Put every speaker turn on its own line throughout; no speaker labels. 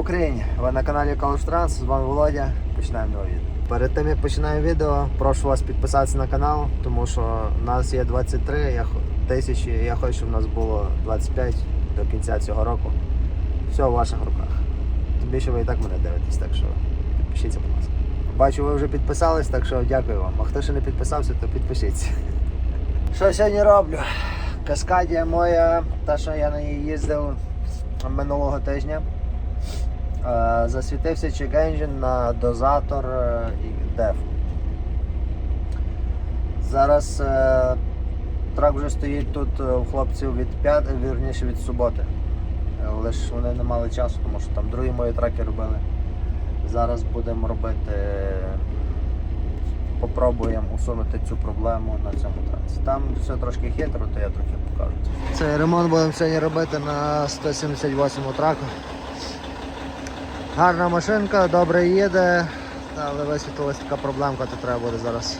Україні! Ви на каналі College Trans, з вами Володя. Починаємо нове відео. Перед тим як починаємо відео, прошу вас підписатися на канал, тому що нас є 23 я, тисячі, я хочу, щоб нас було 25 до кінця цього року. Все в ваших руках. Тим більше ви і так мене дивитесь, так що підпишіться, будь ласка. Бачу, ви вже підписались, так що дякую вам. А хто ще не підписався, то підпишіться. Що сьогодні роблю? Каскадія моя, та що я на ній їздив минулого тижня. Е, Засвітився check engine на дозатор е, і деф. Зараз е, трак вже стоїть тут у хлопців від п'ят, вірніше від суботи. Лише вони не мали часу, тому що там другі мої траки робили. Зараз будемо робити, попробуємо усунути цю проблему на цьому траці. Там все трошки хитро, то я трохи покажу. Цей ремонт будемо сьогодні робити на 178 траку. Гарна машинка, добре їде, але висвітлилась така проблемка, то треба буде зараз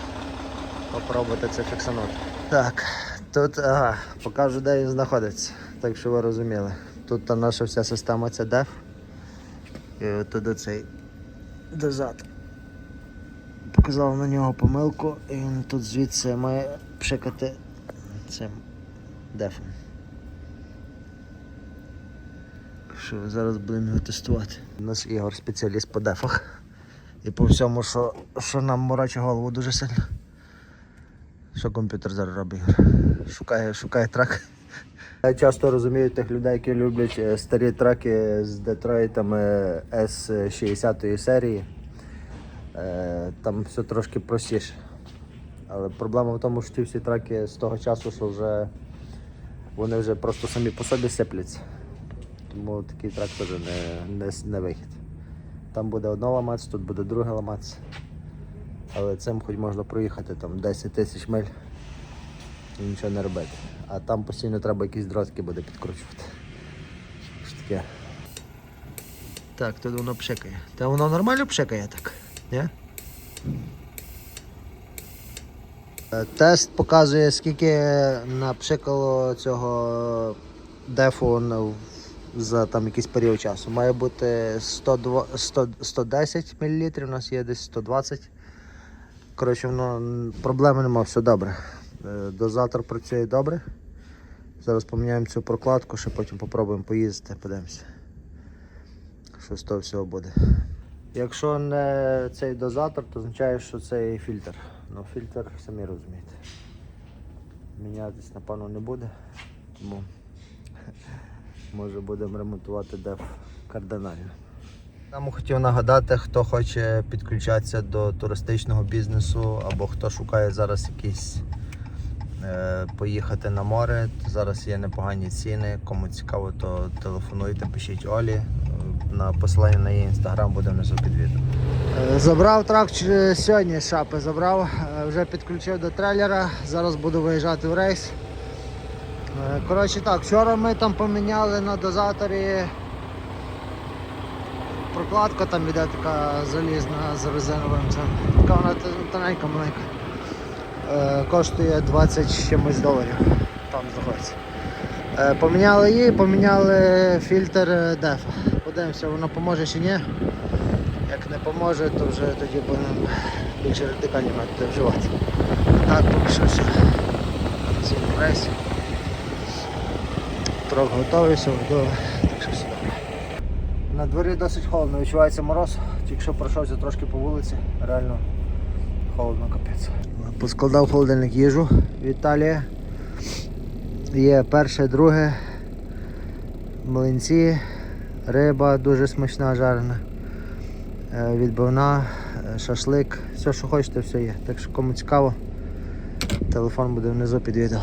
попробувати це фіксанути. Так, тут ага, покажу, де він знаходиться, так що ви розуміли. Тут та наша вся система це DEF. І от туди цей дозатор. Показав на нього помилку і він тут звідси має пшикати цим дефом. Що зараз будемо його тестувати. У нас Ігор спеціаліст по дефах. І по всьому, що, що нам морочить голову дуже сильно. Що комп'ютер зараз робить? Шукає, шукає трак. Я часто розумію тих людей, які люблять е, старі траки з Детройтами S60 серії. Е, Там все трошки простіше. Але проблема в тому, що ті всі траки з того часу, що вже вони вже просто самі по собі сипляться. Тому такий трак теж не, не, не вихід. Там буде одне ламатися, тут буде друге ламатися. Але цим хоч можна проїхати там 10 тисяч миль і нічого не робити. А там постійно треба якісь дротики буде підкручувати. Що таке? Так, тут воно пшикає. Та воно нормально пшикає так? Ні? Е, Тест показує, скільки напшикало цього дефу за там якийсь період часу. Має бути 102, 100, 110 мл, у нас є десь 120. Коротше, воно проблеми немає, все добре. Е, Дозатор працює добре. Зараз поміняємо цю прокладку, ще потім попробуємо поїздити, подивимося. Що з того всього буде. Якщо не цей дозатор, то означає, що це фільтр. Ну фільтр самі розумієте. Мінятись напевно не буде. Тому може будемо ремонтувати деф кардинально. Нам хотів нагадати, хто хоче підключатися до туристичного бізнесу або хто шукає зараз якісь е, поїхати на море. то Зараз є непогані ціни. Кому цікаво, то телефонуйте, пишіть Олі. Е, На посилання на її інстаграм буде внизу під відео. Забрав трак сьогодні шапи забрав, е, вже підключив до трейлера, зараз буду виїжджати в рейс. Е, Коротше так, вчора ми там поміняли на дозаторі прокладка там іде така залізна з резиновим цим. Така вона тоненька маленька. Е, коштує 20 чимось доларів. Там знаходиться. Е, поміняли її, поміняли фільтр дефа. Подивимося, воно поможе чи ні. Як не поможе, то вже тоді будемо більш радикальні методи вживати. А Так, поки що все. Сьогодні в Трохи готовий. Так що все добре. На дворі досить холодно, відчувається мороз, тільки що пройшовся трошки по вулиці, реально холодно капець. Поскладав холодильник їжу в Італії. Є перше, друге, млинці, риба дуже смачна, жарена, е, відбивна, е, шашлик, все, що хочете, все є. Так що кому цікаво, телефон буде внизу під відео.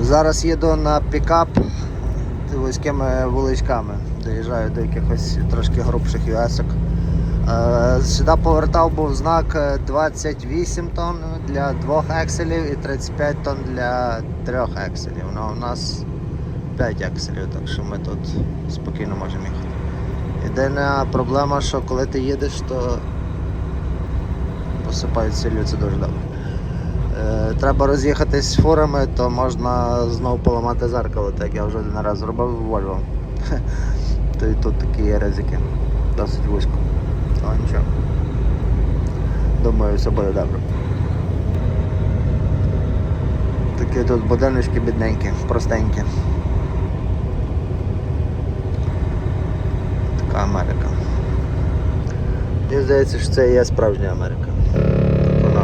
Зараз їду на пікап вузькими вуличками. Доїжджаю до якихось трошки грубших юесок. Е, Сюди повертав був знак е, 28 тонн для двох екселів і 35 тонн для трьох екселів. Ну, у нас 5 екселів, так що ми тут спокійно можемо їхати. Єдина проблема, що коли ти їдеш, то посипають це дуже добре. Е, Треба роз'їхатись з фурами, то можна знову поламати зеркало, так я вже один раз зробив Volvo. То і тут такі є ризики. Досить вузько. Але нічого. Думаю, все буде добре. Такі тут будиночки бідненькі, простенькі. Така Америка. Мені здається, що це і є справжня Америка. Вона,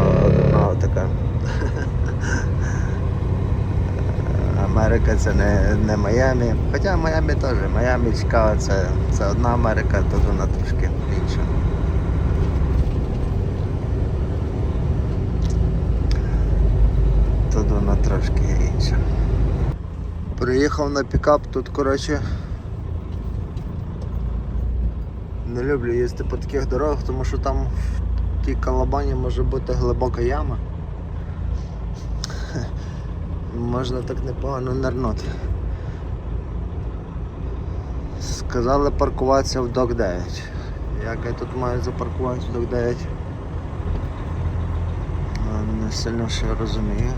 вона така. Америка це не, не Майамі. Хоча Майамі теж. Майамі цікаво, це, це одна Америка, тут вона трошки інша. Тут вона трошки інша. Приїхав на пікап, тут коротше. Не люблю їздити по таких дорогах, тому що там в тій калабані може бути глибока яма. Можна так непогано нирнути. Сказали паркуватися в док 9. Як я тут маю запаркуватися в док 9? Не сильно ще розумію.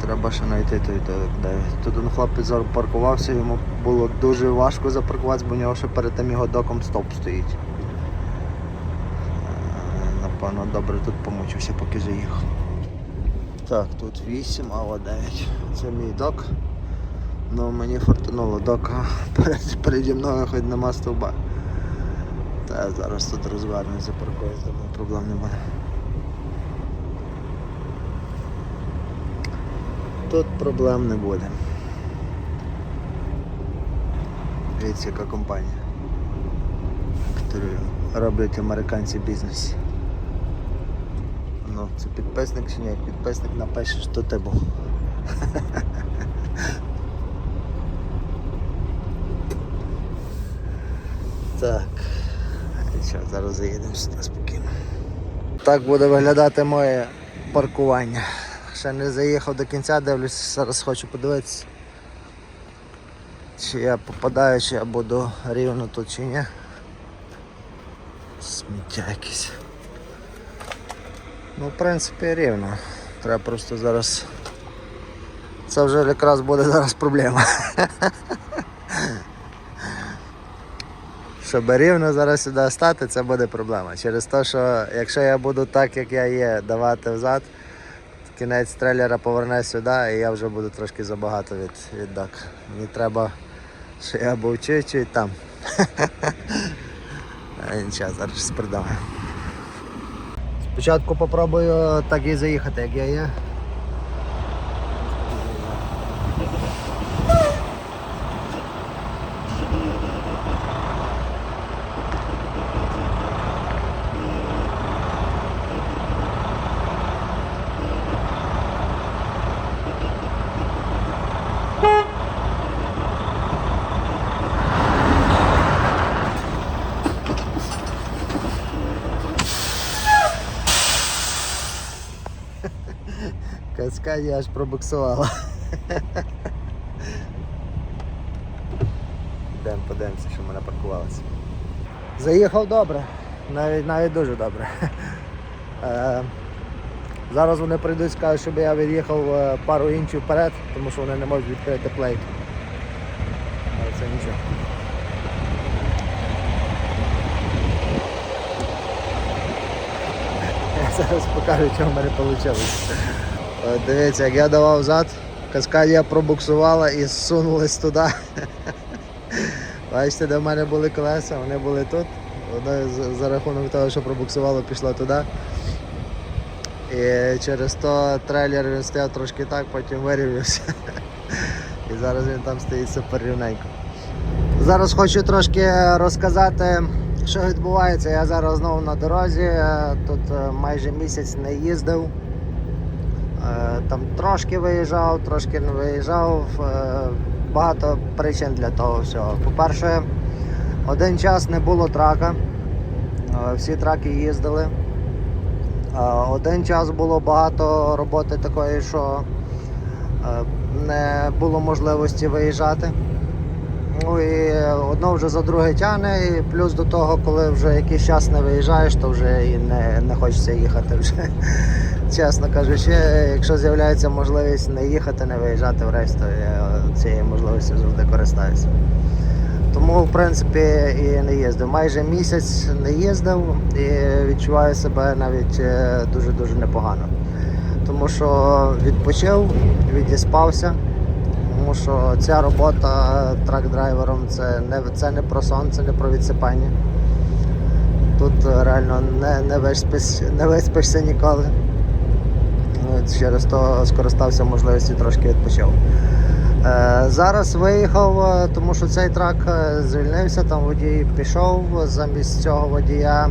Треба ще знайти той док 9. Тут один хлопець запаркувався, йому було дуже важко запаркуватися, бо в нього ще перед тим його доком стоп стоїть. Е, Напевно, добре тут помучився, поки заїхав. Так, тут 8, а 9. Це мій док. Ну мені фортунуло дока перед, переді мною хоч нема стовба. Та я зараз тут розвернусь, запаркуюсь, думаю, проблем не буде. Тут проблем не буде. Дивіться, яка компанія. Які роблять американці бізнес. Ну, це підписник чи ні? Як підписник напишеш, то ти був. Так. Що, зараз заїдемо сюди спокійно. Так буде виглядати моє паркування. Ще не заїхав до кінця, дивлюсь, зараз хочу подивитися. Чи я попадаю, чи я буду рівно тут чи ні. Сміття якесь. Ну, в принципі, рівно. Треба просто зараз. Це вже якраз буде зараз проблема. Щоб рівно зараз сюди стати, це буде проблема. Через те, що якщо я буду так, як я є, давати взад, кінець трейлера поверне сюди і я вже буду трошки забагато від, від док. Мені треба, що я був чуть-чуть там. Нічого, зараз придумаю. Спочатку попробую так і заїхати, як я є. Каскаді аж пробуксувала. Йдемо подивимося, що ми напаркувалися. Заїхав добре, навіть навіть дуже добре. Е, зараз вони прийдуть, скажуть, щоб я від'їхав е, пару інчів вперед, тому що вони не можуть відкрити плейт. Але це нічого. Я зараз покажу, що в мене вийшло. От Дивіться, як я давав зад, каскадія пробуксувала і зсунулась туди. Бачите, де в мене були колеса, вони були тут. Воно з- за рахунок того, що пробуксувало, пішло туди. І через то трейлер він стояв трошки так, потім вирівнявся. І зараз він там стоїть супер рівненько. Зараз хочу трошки розказати, що відбувається. Я зараз знову на дорозі. е, Тут е, майже місяць не їздив. Е, Там трошки виїжджав, трошки не виїжджав. Е, Багато причин для того всього. По-перше, один час не було трака. Е, Всі траки їздили. Один час було багато роботи такої, що не було можливості виїжджати. Ну і одно вже за друге тягне, і плюс до того, коли вже якийсь час не виїжджаєш, то вже і не, не хочеться їхати вже. Чесно кажучи, якщо з'являється можливість не їхати, не виїжджати в рейс, то я цією можливістю завжди користаюся. Тому, в принципі і не їздив. Майже місяць не їздив і відчуваю себе навіть е, дуже-дуже непогано. Тому що відпочив, відіспався. Тому що ця робота трак-драйвером це не, це не про сон, це не про відсипання. Тут реально не, не, виспиш, не виспишся ніколи. Через то скористався можливістю трошки відпочив. Е, зараз виїхав, е, тому що цей трак е, звільнився, там водій пішов замість цього водія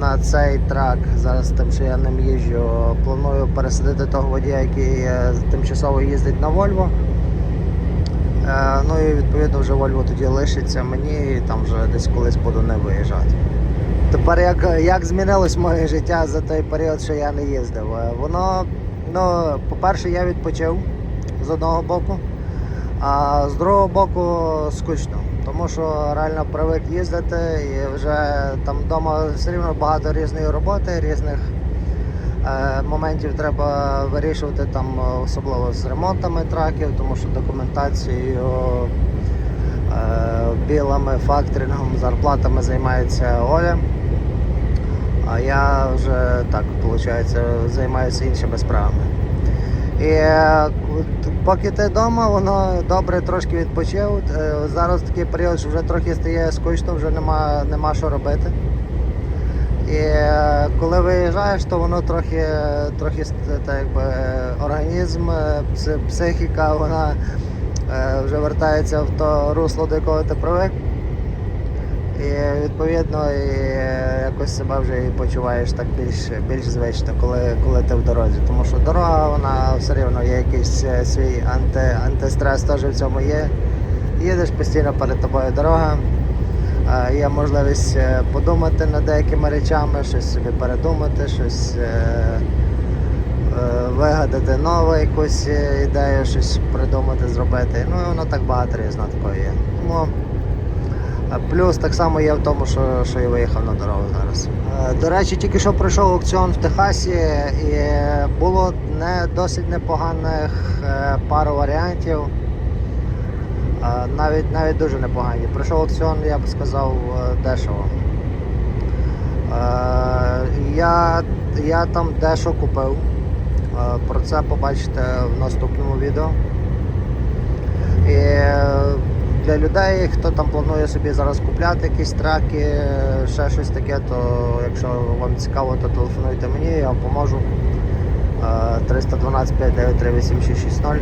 на цей трак. Зараз тим, що я ним їжджу, планую пересадити того водія, який тимчасово їздить на Вольво. Ну і відповідно вже Вольво тоді лишиться мені і там вже десь колись буду не виїжджати. Тепер як, як змінилось моє життя за той період, що я не їздив? Е, Воно, ну, по-перше, я відпочив з одного боку, а з другого боку скучно. Тому що реально привик їздити і вже там вдома все рівно багато різної роботи, різних е, моментів треба вирішувати, там, особливо з ремонтами траків, тому що документацією, е, білами, факторингом, зарплатами займається Оля. А я вже так, виходить, займаюся іншими справами. І е, поки ти вдома, воно добре трошки відпочив. Е, Зараз такий період, що вже трохи стає скучно, вже нема, нема що робити. І е, коли виїжджаєш, то воно трохи, трохи так, якби, організм, психіка, вона вже вертається в то русло, до якого ти привик. І відповідно і е, якось себе вже і почуваєш так більш, більш звично, коли, коли ти в дорозі. Тому що дорога, вона все рівно є якийсь е, свій анти, антистрес теж в цьому є. Їдеш постійно перед тобою дорога. Е, Є можливість подумати над деякими речами, щось собі передумати, щось вигадати нову якусь ідею, щось придумати, зробити. Ну воно так багато різного такого є. Тому Плюс так само є в тому, що, що я виїхав на дорогу зараз. Е, До речі, тільки що пройшов аукціон в Техасі і було не досить непоганих е, пару варіантів. Е, Навіть, навіть дуже непогані. Пройшов аукціон, я б сказав, дешево. Я, я там дещо купив. Про це побачите в наступному відео. І для людей, хто там планує собі зараз купляти якісь траки, ще щось таке, то якщо вам цікаво, то телефонуйте мені, я вам поможу. Е, 312 593 8660. Е,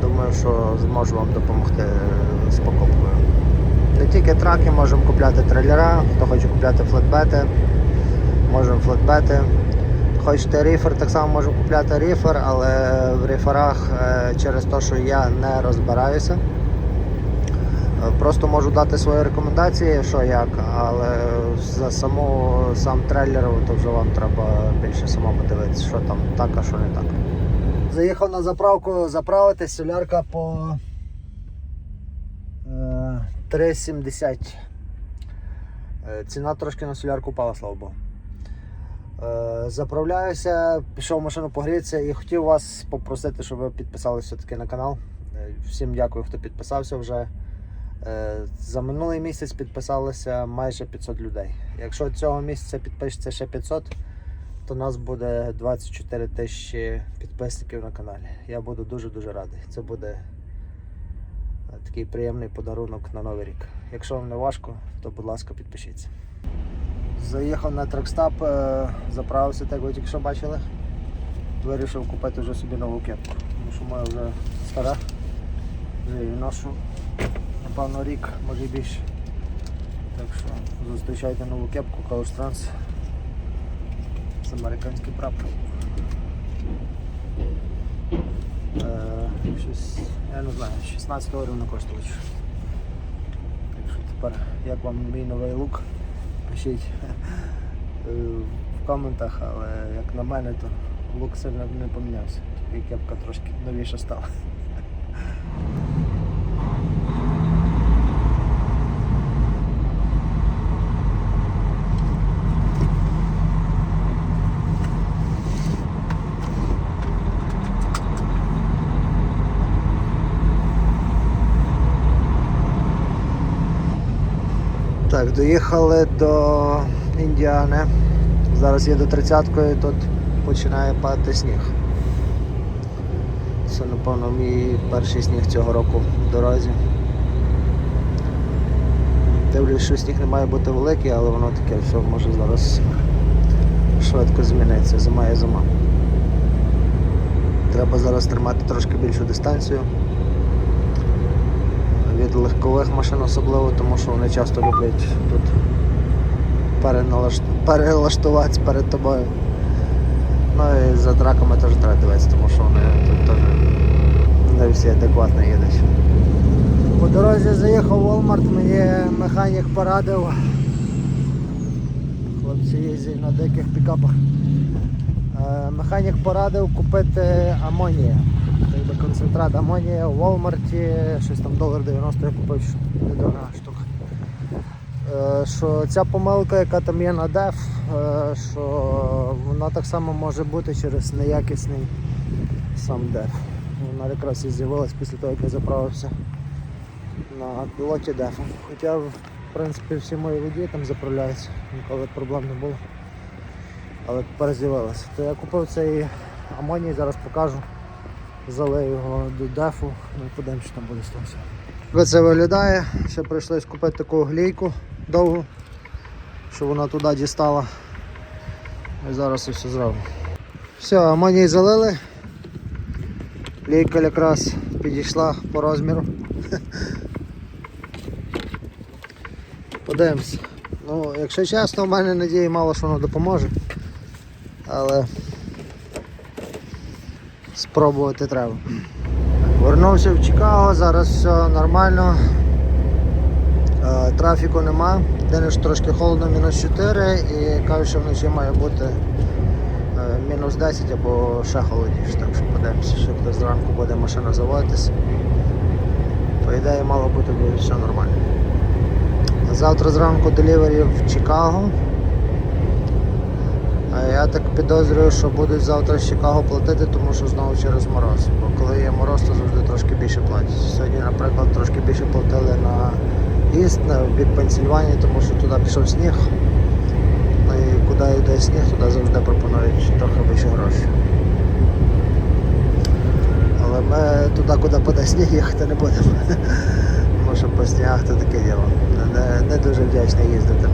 Думаю, що зможу вам допомогти з покупкою. Не тільки траки, можемо купляти трейлера, хто хоче купляти флетбети, можемо флетбети. Хочете ріфер, так само можу купляти ріфер, але в ріферах е, через те, що я не розбираюся. е, Просто можу дати свої рекомендації, що як, але за саму сам трейлер, то вже вам треба більше самому дивитися, що там так, а що не так. Заїхав на заправку заправити солярка по е, 3,70. Е, Ціна трошки на солярку впала, слава Богу. Е, Заправляюся, пішов в машину погрітися і хотів вас попросити, щоб ви підписалися все-таки на канал. Е, Всім дякую, хто підписався вже. Е, За минулий місяць підписалося майже 500 людей. Якщо цього місяця підпишеться ще 500, то нас буде 24 тисячі підписників на каналі. Я буду дуже-дуже радий. Це буде такий приємний подарунок на Новий рік. Якщо вам не важко, то будь ласка, підпишіться. Заїхав на тракстап, е, заправився, так ви тільки що бачили. Вирішив купити вже собі нову кепку, тому що моя вже стара. Вже її ношу, напевно, рік, може більше. Так що зустрічайте нову кепку Colors Trans з американським прапором. Е, щось, я не знаю, 16 доларів не коштує. Так що тепер, як вам мій новий лук? Пишіть е, в коментах, але як на мене, то лук сильно не помінявся. Тільки кепка трошки новіша стала. Доїхали до Індіани. Зараз їду тридцяткою, тут починає падати сніг. Це, напевно, мій перший сніг цього року в дорозі. Дивлюсь, що сніг не має бути великий, але воно таке все може зараз швидко змінитися. Зима є зима. Треба зараз тримати трошки більшу дистанцію. Від легкових машин особливо, тому що вони часто люблять тут перелаштуватися перед тобою. Ну і за траками теж треба дивитися, тому що вони тут теж не всі адекватно їдуть. По дорозі заїхав в Walmart, мені механік порадив. Хлопці їздять на диких пікапах. Е, Механік порадив купити амонія. Концентрат амонія в Walmart, щось там долар 90 я купив, недорога штука. Е, Що ця помилка, яка там є на DEF, е, що вона так само може бути через неякісний сам DEF. Вона якраз і з'явилась після того, як я заправився на пілоті DEF. Хоча, в принципі, всі мої водії там заправляються, ніколи проблем не було. Але тепер з'явилася. То я купив цей амоній, зараз покажу. Залию його до дефу, ну і подивимось, що там буде статися. Як це виглядає, ще прийшлось купити таку глійку довгу, щоб вона туди дістала. І зараз все зробимо. Все, амоній залили. Лійка якраз підійшла по розміру. Подивимось. Ну, якщо чесно, в мене надії мало що воно допоможе. Але спробувати треба. Вернувся в Чикаго, зараз все нормально. Е, Трафіку нема. День ж трошки холодно, мінус 4 і кажуть, що вночі має бути е, мінус 10 або ще холодніше. Так що подивимося, що коли зранку буде машина заводитись. По ідеї мало бути буде все нормально. Завтра зранку делівері в Чикаго. А я так підозрюю, що будуть завтра з Чикаго платити, тому що знову через мороз. Бо коли є мороз, то завжди трошки більше платять. Сьогодні, наприклад, трошки більше платили на Іст, на бік Пенсільванії, тому що туди пішов сніг. Ну і куди йде сніг, туди завжди пропонують трохи більше грошей. Але ми туди, куди паде сніг, їхати не будемо. Тому що по снігах то таке діло. Не, не, дуже вдячно їздити.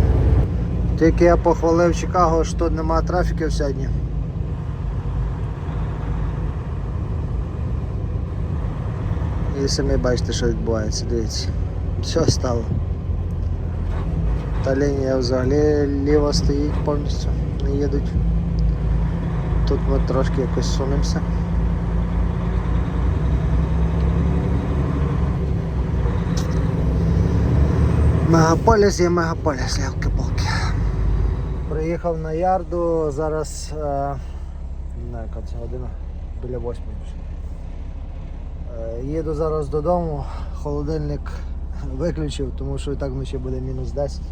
Тільки я похвалив Чикаго, що тут немає трафіків сьогодні. І самі бачите, що відбувається, дивіться. Все стало. Та лінія взагалі ліва стоїть повністю, не їдуть. Тут ми трошки якось сунемося. Мегаполіс є мегаполіс, ялки-палки. Приїхав на ярду, зараз е, не знаю, яка це година, біля восьмої. Е, їду зараз додому, холодильник виключив, тому що і так вночі буде мінус 10. Е,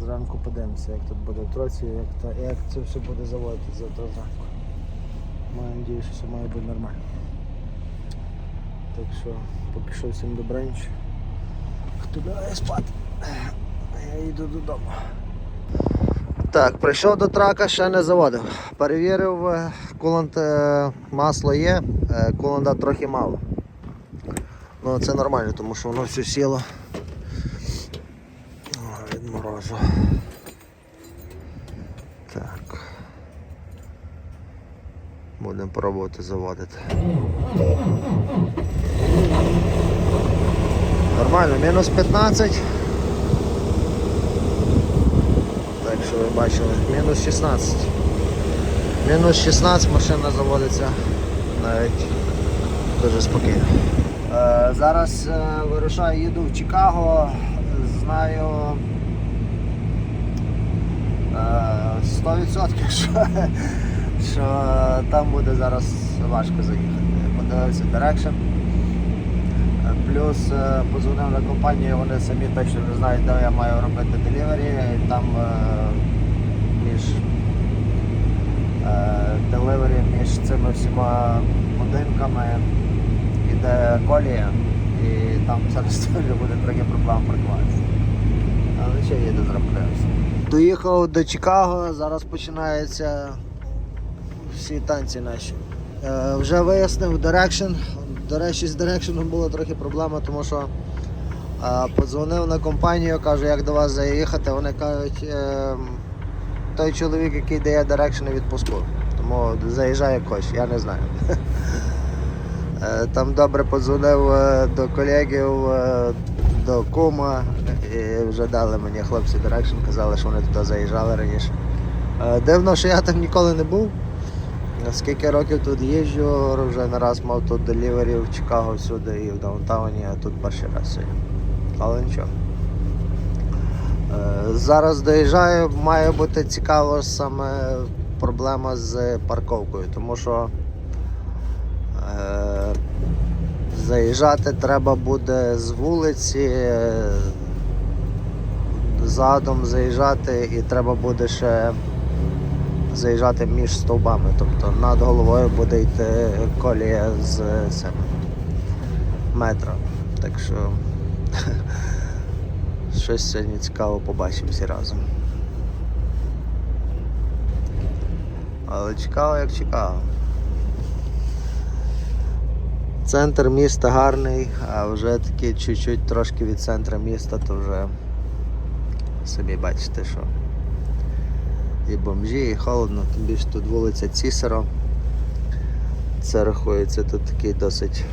зранку подивимося, як тут буде в троці, як, як це все буде заводити завтра зранку. Маю надію, що все має бути нормально. Так що поки що всім добраніч. Хто лягає спати? Я йду додому. Так, прийшов до трака, ще не заводив. Перевірив, е, кулант е, масло є, е, куланта трохи мало. Ну це нормально, тому що воно все сіло від морозу. Так. Будемо пробувати заводити. Нормально, мінус 15. Так що ви бачили, мінус 16. Мінус 16 машина заводиться навіть дуже спокійно. Е, зараз е, вирушаю, їду в Чикаго, знаю е, 100% що, що там буде зараз важко заїхати. Подивився Direction. Е, Плюс е, позвонив на компанію, вони самі точно не знають, де я маю робити делівері. Там е, делівері між цими всіма будинками йде колія. І там зараз теж буде трохи проблем паркуватися. Але ще їду зробляюся. Доїхав до Чикаго, зараз починаються всі танці наші. Е, вже вияснив Direction. До речі, з Direction була трохи проблема, тому що е, подзвонив на компанію, кажу, як до вас заїхати. Вони кажуть, е, той чоловік, який дає Direction відпуску. Тому заїжджає коч, я не знаю. Е, Там добре подзвонив е, до колегів, е, до кума і вже дали мені хлопці Direction, казали, що вони туди заїжджали раніше. Дивно, що я там ніколи не був. Скільки років тут їжджу, вже не раз мав тут делівері в Чикаго всюди і в даунтауні, а тут перший раз сьогодні. Але нічого. Е, Зараз доїжджаю, має бути цікаво саме проблема з парковкою, тому що е, заїжджати треба буде з вулиці, е, задом заїжджати і треба буде ще заїжджати між стовбами. Тобто над головою буде йти колія з цим метро. Так що щось сьогодні цікаво побачимо всі разом. Але цікаво як цікаво. Центр міста гарний, а вже таки чуть-чуть трошки від центра міста, то вже самі бачите, що і бомжі, і холодно, тим більше тут вулиця Цісаро. Це рахується тут такий досить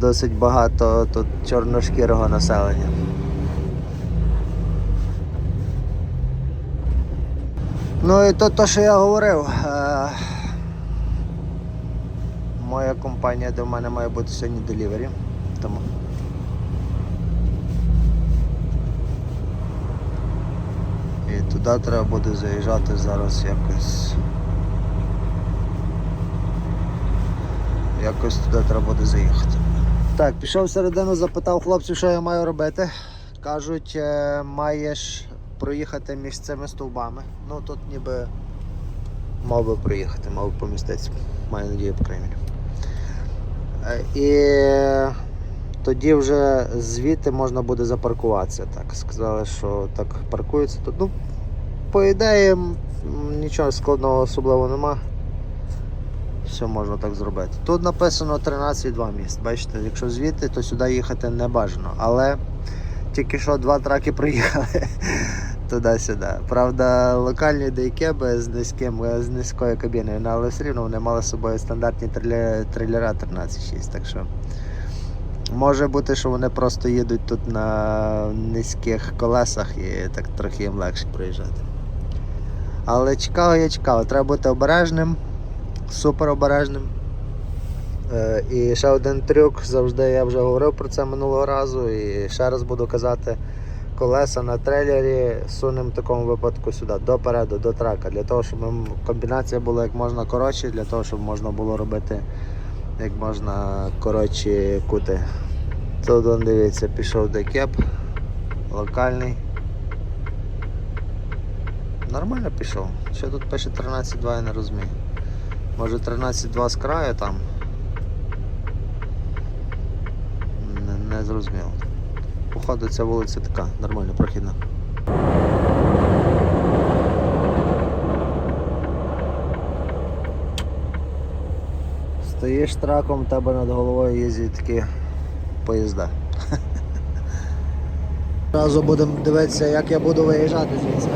досить багато тут чорношкірого населення. Ну і то, то що я говорив. Е- моя компанія, в мене має бути сьогодні делівері. Тому І туди треба буде заїжджати зараз якось. Якось туди треба буде заїхати. Так, пішов всередину, запитав хлопців, що я маю робити. Кажуть, е, маєш проїхати між цими стовбами. Ну тут ніби мав би проїхати, мав би поміститися. Маю надію, по крайній. Е, І тоді вже звідти можна буде запаркуватися. Так, сказали, що так паркується тут. Ну, по ідеї, нічого складного особливо нема. Все можна так зробити. Тут написано 13,2 міст. Бачите, якщо звідти, то сюди їхати не бажано. Але тільки що два траки проїхали туди-сюди. Правда, локальні дейкеби з низьким, з низькою кабіною, ну, але все рівно вони мали з собою стандартні трейлера 13,6. Так що може бути, що вони просто їдуть тут на низьких колесах і так трохи їм легше проїжджати. Але Чикаго є Чикаго, треба бути обережним, супер обережним. Е, І ще один трюк, завжди я вже говорив про це минулого разу і ще раз буду казати, колеса на трейлері сунемо в такому випадку сюди, допереду, до трака, для того, щоб комбінація була як можна коротше, для того, щоб можна було робити як можна коротші кути. Тут он, дивіться, пішов декеп, локальний. Нормально пішов. Що тут пише 13.2, я не розумію. Може 13.2 з краю там. Не, не зрозуміло. Походу ця вулиця така, нормально прохідна. Стоїш траком, тебе над головою їздять такі поїзда. Одразу будемо дивитися, як я буду виїжджати звідси.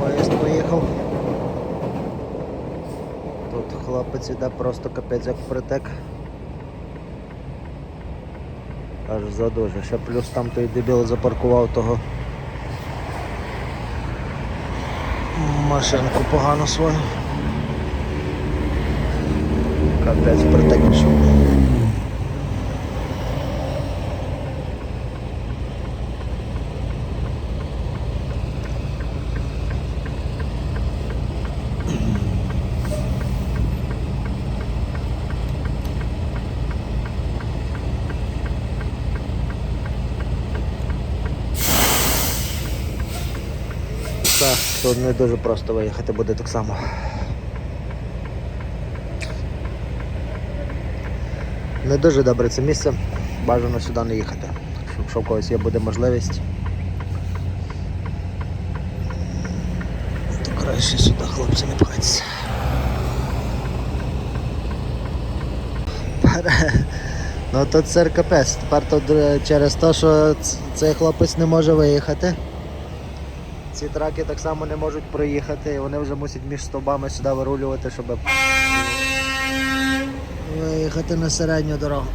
Поїзд поїхав. Хлопець іде просто капець як притек. Аж задуже. Ще плюс там той дебіл запаркував того машинку погано свою. Капець притек пішов. то не дуже просто виїхати буде так само. Не дуже добре це місце, бажано сюди не їхати. щоб в когось є буде можливість, то краще сюди хлопці не пхатися. Ну то це капець. Тепер то е, через те, що цей хлопець не може виїхати. Ці траки так само не можуть проїхати, і вони вже мусять між стовбами сюди вирулювати, щоб виїхати на середню дорогу.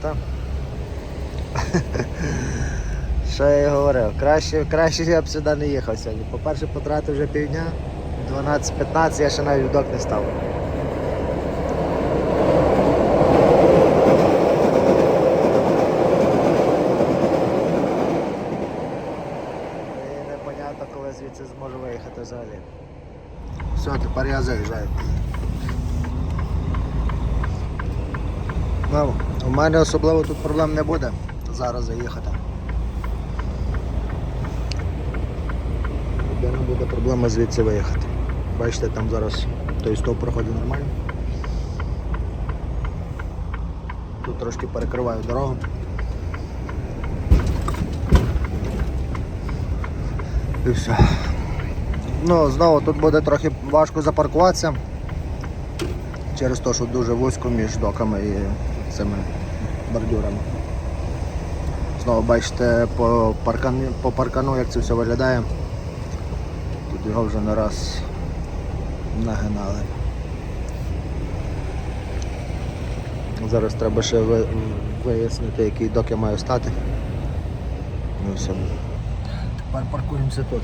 Та. Що я говорив? Краще, краще я б сюди не їхав сьогодні. По-перше, потратив вже півдня, 12-15 я ще навіть вдох не став. І непонятно, коли звідси виїхати. Все, тепер я заїжджаю. Ну, у мене особливо тут проблем не буде зараз заїхати. Єдина буде проблема звідси виїхати. Бачите, там зараз той стоп проходить нормально. Тут трошки перекриваю дорогу. І все. Ну, знову тут буде трохи важко запаркуватися через те, що дуже вузько між доками і цими бордюрами. Знову бачите по паркану, по паркану, як це все виглядає. Тут його вже не раз нагинали. Зараз треба ще вияснити, який док я маю стати. Ну все. Тепер паркуємося тут.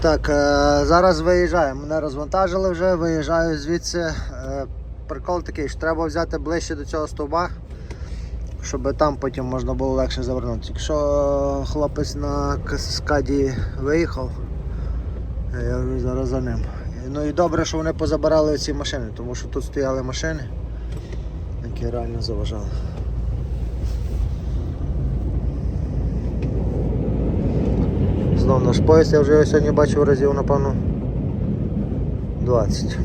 Так, е, зараз виїжджаємо. Мене розвантажили вже, виїжджаю звідси. Е, Прикол такий, що треба взяти ближче до цього стовба, щоб там потім можна було легше завернути. Якщо хлопець на каскаді виїхав, я вже зараз за ним. Ну і добре, що вони позабирали ці машини, тому що тут стояли машини, які реально заважали. Знов наш поїзд, я вже його сьогодні бачив разів, напевно, 20.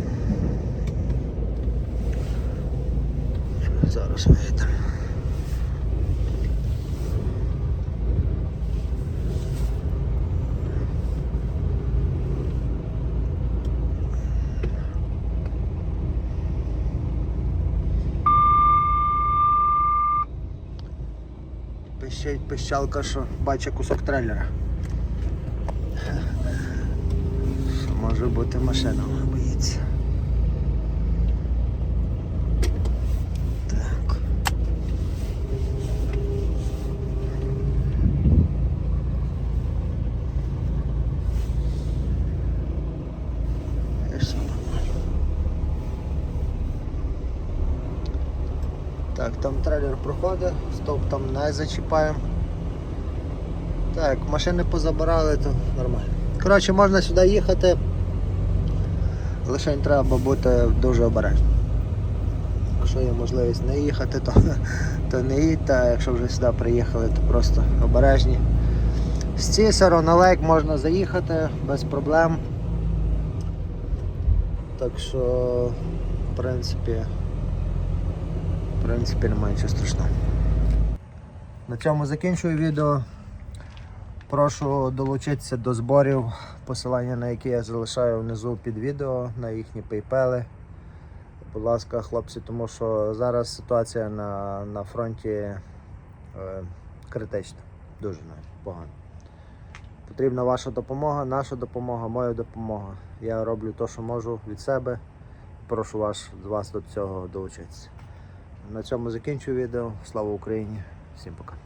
Зараз Пищить пищалка, що бачить кусок трейлера. Що може бути машина, вона боїться. Так. Так, там трейлер проходить, стоп там не зачіпаємо. Так, машини позабирали, то нормально. Коротше, можна сюди їхати. Лише треба бути дуже обережним. Якщо є можливість не їхати, то, то не їдьте, а якщо вже сюди приїхали, то просто обережні. З Цісару на лейк можна заїхати без проблем. Так що, в принципі, в принципі, немає нічого страшного. На цьому закінчую відео. Прошу долучитися до зборів, посилання на які я залишаю внизу під відео, на їхні пейпели. Будь ласка, хлопці, тому що зараз ситуація на, на фронті е, критична, дуже навіть погано. Потрібна ваша допомога, наша допомога, моя допомога. Я роблю те, що можу від себе. Прошу вас, вас до цього долучитися. На цьому закінчую відео. Слава Україні! Всім пока.